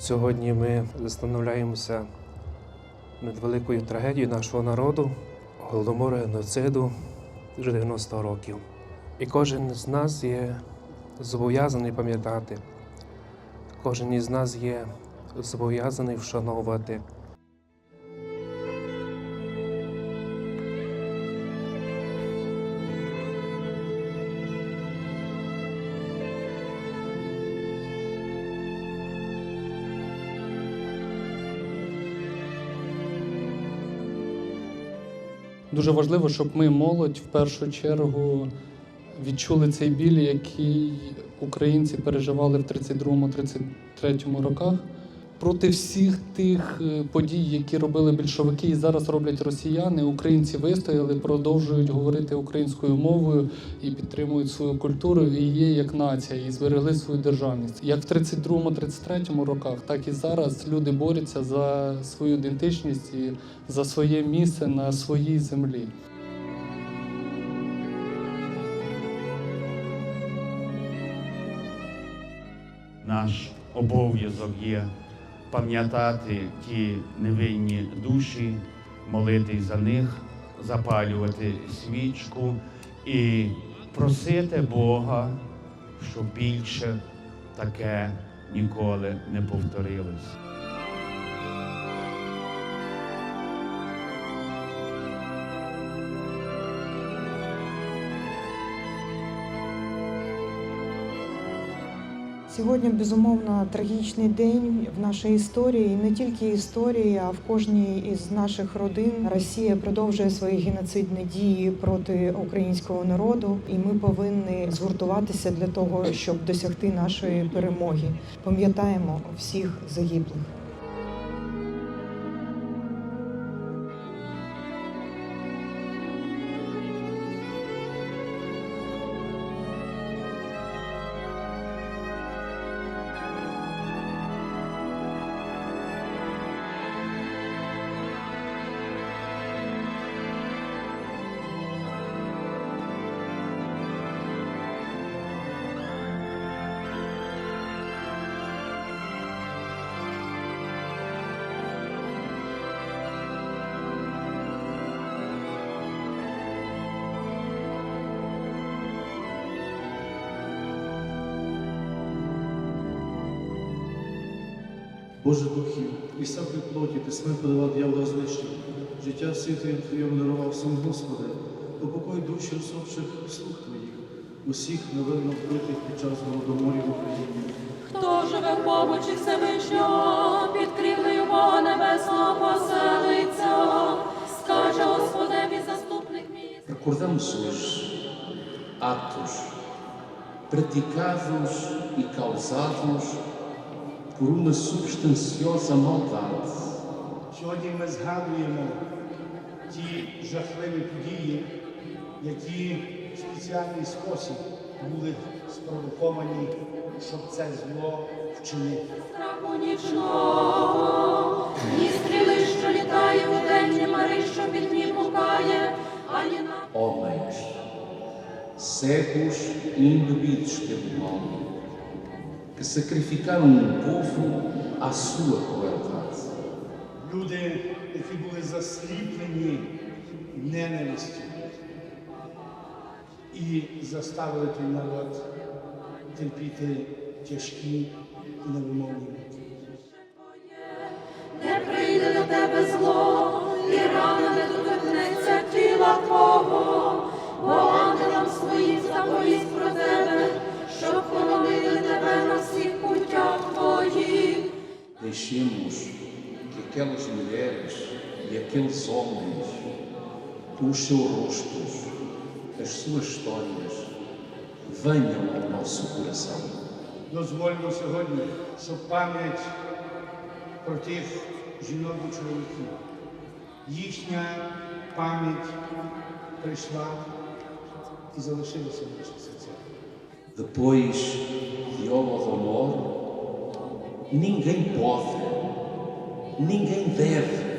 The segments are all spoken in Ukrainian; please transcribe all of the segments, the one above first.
Сьогодні ми застановляємося над великою трагедією нашого народу, голодомору геноциду вже 90 років. І кожен з нас є зобов'язаний пам'ятати, кожен із нас є зобов'язаний вшановувати. Дуже важливо, щоб ми, молодь, в першу чергу відчули цей біль, який українці переживали в 32-33 роках. Проти всіх тих е, подій, які робили більшовики і зараз роблять росіяни, українці вистояли, продовжують говорити українською мовою і підтримують свою культуру і є як нація, і зберегли свою державність. Як в 32-33 роках, так і зараз люди борються за свою ідентичність і за своє місце на своїй землі. Наш обов'язок є пам'ятати ті невинні душі, молитись за них, запалювати свічку і просити Бога, щоб більше таке ніколи не повторилось. Сьогодні безумовно трагічний день в нашій історії, і не тільки історії, а в кожній із наших родин Росія продовжує свої геноцидні дії проти українського народу, і ми повинні згуртуватися для того, щоб досягти нашої перемоги. Пам'ятаємо всіх загиблих. Боже духів, і всякої плоті ти смерть подавав дьявола знищив, життя світу Твоєму дарував сам Господи, упокой душі усопших слуг Твоїх, усіх невинно вбитих під час голодоморів в Україні. Хто живе в побочі Всевишнього, під крівлею Бога Небесного поселиться, скаже Господеві заступник мій. Recordamos hoje atos praticados e causados por uma substanciosa maldade Сьогодні ми згадуємо ті жахливі події, які в спеціальний спосіб були спровоковані, щоб це зло вчинити. Страху нічного, ні стріли, що літає у день, ні мари, що під дні пукає, ані на homens cegos e imbebidos pelo mal que sacrificaram um povo à sua crueldade. Люди, які були засліплені ненавистю і заставили той народ терпіти тяжкі і невимовні муки. не прийде до тебе зло, Deixemos que aquelas mulheres e aqueles homens, com os seus rostos, as suas histórias, venham ao nosso coração. Дозвольмо сьогодні, щоб пам'ять про тих жінок і чоловіків, їхня пам'ять прийшла і залишилася в наших серцях. Depois de Holodomor, ninguém pode, ninguém deve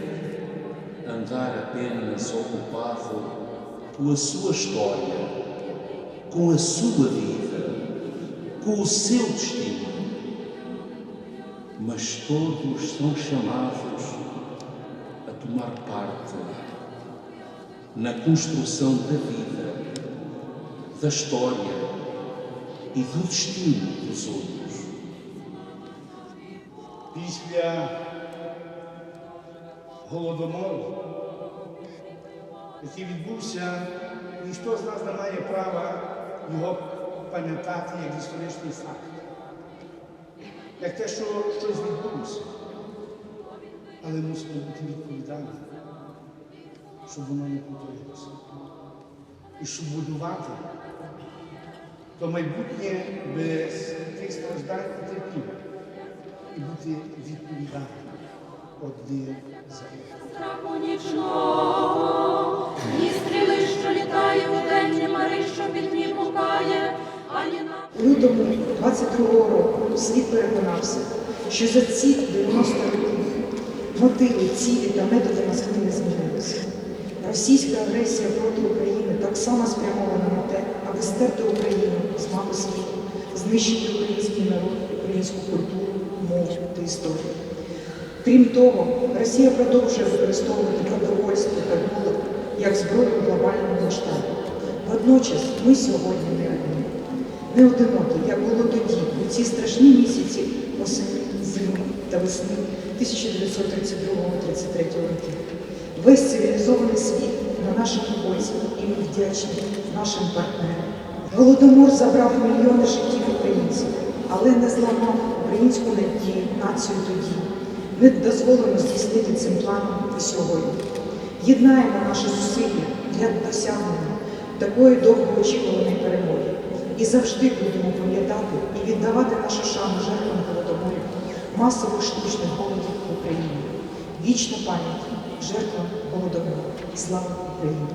andar apenas ocupado com a sua história, com a sua vida, com o seu destino. mas todos são chamados a tomar parte na construção da vida, da história e do destino dos outros. Після голодомору, який відбувся, ніхто з нас не має права його пам'ятати як історичний факт. Як те, що щось відбулося. Але мусимо бути відповідальними, щоб воно не повторилося. І щоб будувати то майбутнє без тих страждань і терпіння і бути відповідальним одні за одного. страху нічного, ні стріли, що літає у день, ні мари, що під ним гукає, ані на лютому 22-го року світ переконався, що за ці 90 років мотиви, цілі та методи Москви не змінилися. Російська агресія проти України так само спрямована на те, аби стерти Україну з мапи світу, знищити український народ, українську культуру, мову та історію. Крім того, Росія продовжує використовувати продовольство та голод як зброю глобального масштабу. Водночас ми сьогодні не одні. Не одинокі, як було тоді, у ці страшні місяці осені, зими та весни 1932-33 років. Весь цивілізований світ на нашому боці і ми вдячні нашим партнерам. Голодомор забрав мільйони життів українців, але не зламав українську надію, націю тоді. Ми дозволимо здійснити цим планом і сьогодні. Єднаємо наші зусилля для досягнення такої довгоочікуваної перемоги. І завжди будемо пам'ятати і віддавати нашу шану жертвам голодоморів, масових штучних голодів в Україні. Вічна пам'ять жертвам голодомору. Слава Україні!